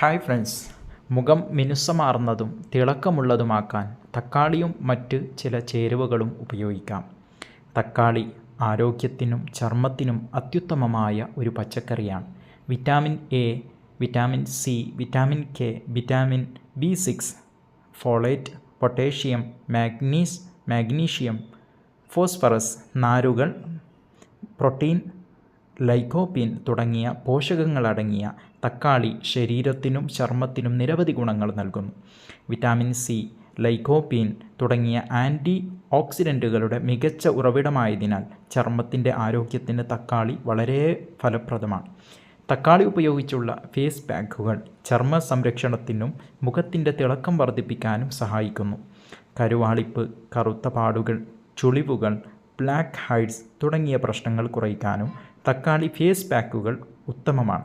Hi friends മുഖം മിനുസമാർന്നതും തിളക്കമുള്ളതുമാക്കാൻ തക്കാളിയും മറ്റ് ചില ചേരുവകളും ഉപയോഗിക്കാം. തക്കാളി ആരോഗ്യത്തിനും ചർമ്മത്തിനും അത്യുത്തമമായ ഒരു പച്ചക്കറിയാണ്. Vitamin A vitamin C vitamin K vitamin B six folate potassium മാഗ്നീസ് magnesium phosphorus നാരുകൾ പ്രോട്ടീൻ ലൈക്കോപ്പീൻ തുടങ്ങിയ പോഷകങ്ങളടങ്ങിയ തക്കാളി ശരീരത്തിനും ചർമ്മത്തിനും നിരവധി ഗുണങ്ങൾ നൽകുന്നു. വിറ്റാമിൻ സി ലൈക്കോപ്പീൻ തുടങ്ങിയ ആന്റി ഓക്സിഡന്റുകളുടെ മികച്ച ഉറവിടമായതിനാൽ ചർമ്മത്തിന്റെ ആരോഗ്യത്തിന് തക്കാളി വളരെ ഫലപ്രദമാണ്. തക്കാളി ഉപയോഗിച്ചുള്ള ഫേസ് പാക്കുകൾ ചർമ്മ സംരക്ഷണത്തിനും മുഖത്തിന്റെ തിളക്കം വർദ്ധിപ്പിക്കാനും സഹായിക്കുന്നു. കരുവാളിപ്പ് കറുത്ത പാടുകൾ ചുളിവുകൾ ബ്ലാക്ക് ഹൈഡ്സ് തുടങ്ങിയ പ്രശ്നങ്ങൾ കുറയ്ക്കാനും തക്കാളി ഫേസ് പാക്കുകൾ ഉത്തമമാണ്.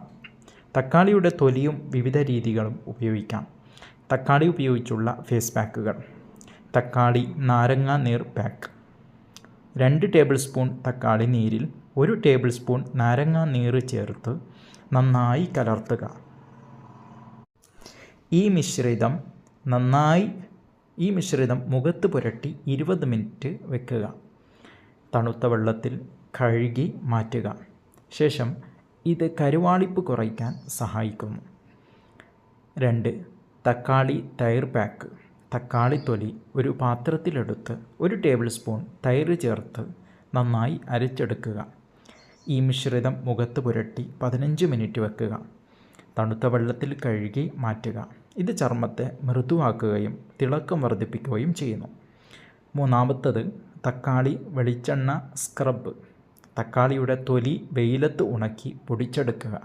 തക്കാളിയുടെ തൊലിയും വിവിധ രീതികളും ഉപയോഗിക്കാം. തക്കാളി ഉപയോഗിച്ചുള്ള ഫേസ് പാക്കുകൾ. തക്കാളി നാരങ്ങ നീർ പാക്ക്. രണ്ട് ടേബിൾ സ്പൂൺ തക്കാളി നീരിൽ ഒരു ടേബിൾ സ്പൂൺ നാരങ്ങ നീര് ചേർത്ത് നന്നായി കലർത്തുക. ഈ മിശ്രിതം നന്നായി ഈ മിശ്രിതം മുഖത്ത് പുരട്ടി ഇരുപത് മിനിറ്റ് വെക്കുക. തണുത്ത വെള്ളത്തിൽ കഴുകി മാറ്റുക. ശേഷം ഇത് കരുവാളിപ്പ് കുറയ്ക്കാൻ സഹായിക്കുന്നു. രണ്ട് തക്കാളി തൈർ പാക്ക്. തക്കാളി തൊലി ഒരു പാത്രത്തിലെടുത്ത് ഒരു ടേബിൾ സ്പൂൺ തൈര് ചേർത്ത് നന്നായി അരച്ചെടുക്കുക. ഈ മിശ്രിതം മുഖത്ത് പുരട്ടി പതിനഞ്ച് മിനിറ്റ് വെക്കുക. തണുത്ത വെള്ളത്തിൽ കഴുകി മാറ്റുക. ഇത് ചർമ്മത്തെ മൃദുവാക്കുകയും തിളക്കം വർദ്ധിപ്പിക്കുകയും ചെയ്യുന്നു. മൂന്നാമത്തത് തക്കാളി വെളിച്ചെണ്ണ സ്ക്രബ്. തക്കാളിയുടെ തൊലി വെയിലത്ത് ഉണക്കി പൊടിച്ചെടുക്കുക.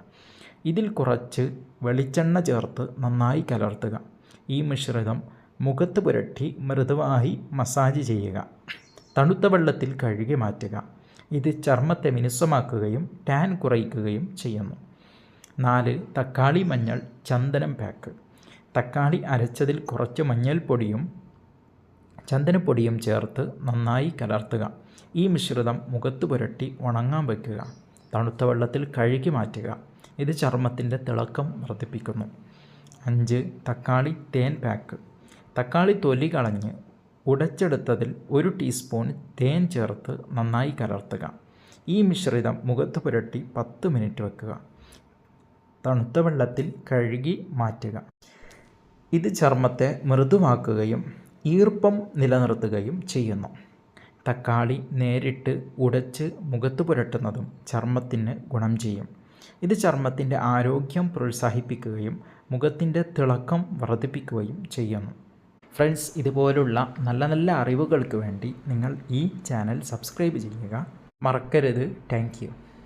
ഇതിൽ കുറച്ച് വെളിച്ചെണ്ണ ചേർത്ത് നന്നായി കലർത്തുക. ഈ മിശ്രിതം മുഖത്ത് പുരട്ടി മൃദുവായി മസാജ് ചെയ്യുക. തണുത്ത വെള്ളത്തിൽ കഴുകി മാറ്റുക. ഇത് ചർമ്മത്തെ മിനുസമാക്കുകയും ടാൻ കുറയ്ക്കുകയും ചെയ്യുന്നു. നാല് തക്കാളി മഞ്ഞൾ ചന്ദനം പാക്ക്. തക്കാളി അരച്ചതിൽ കുറച്ച് മഞ്ഞൾപ്പൊടിയും ചന്ദനപ്പൊടിയും ചേർത്ത് നന്നായി കലർത്തുക. ഈ മിശ്രിതം മുഖത്ത് പുരട്ടി ഉണങ്ങാൻ വയ്ക്കുക. തണുത്ത വെള്ളത്തിൽ കഴുകി മാറ്റുക. ഇത് ചർമ്മത്തിന്റെ തിളക്കം വർദ്ധിപ്പിക്കുന്നു. അഞ്ച് തക്കാളി തേൻ പാക്ക്. തക്കാളി തൊലി കളഞ്ഞ് ഉടച്ചെടുത്തതിൽ ഒരു ടീസ്പൂൺ തേൻ ചേർത്ത് നന്നായി കലർത്തുക. ഈ മിശ്രിതം മുഖത്ത് പുരട്ടി പത്ത് മിനിറ്റ് വെക്കുക. തണുത്ത വെള്ളത്തിൽ കഴുകി മാറ്റുക. ഇത് ചർമ്മത്തെ മൃദുവാക്കുകയും ഈർപ്പം നിലനിർത്തുകയും ചെയ്യുന്നു. തക്കാളി നേരിട്ട് ഉടച്ച് മുഖത്ത് പുരട്ടുന്നതും ചർമ്മത്തിന് ഗുണം ചെയ്യും. ഇത് ചർമ്മത്തിന്റെ ആരോഗ്യം പ്രോത്സാഹിപ്പിക്കുകയും മുഖത്തിന്റെ തിളക്കം വർദ്ധിപ്പിക്കുകയും ചെയ്യുന്നു. ഫ്രണ്ട്സ് ഇതുപോലുള്ള നല്ല നല്ല അറിവുകൾക്ക് വേണ്ടി നിങ്ങൾ ഈ ചാനൽ സബ്സ്ക്രൈബ് ചെയ്യുക. മറക്കരുത്. താങ്ക്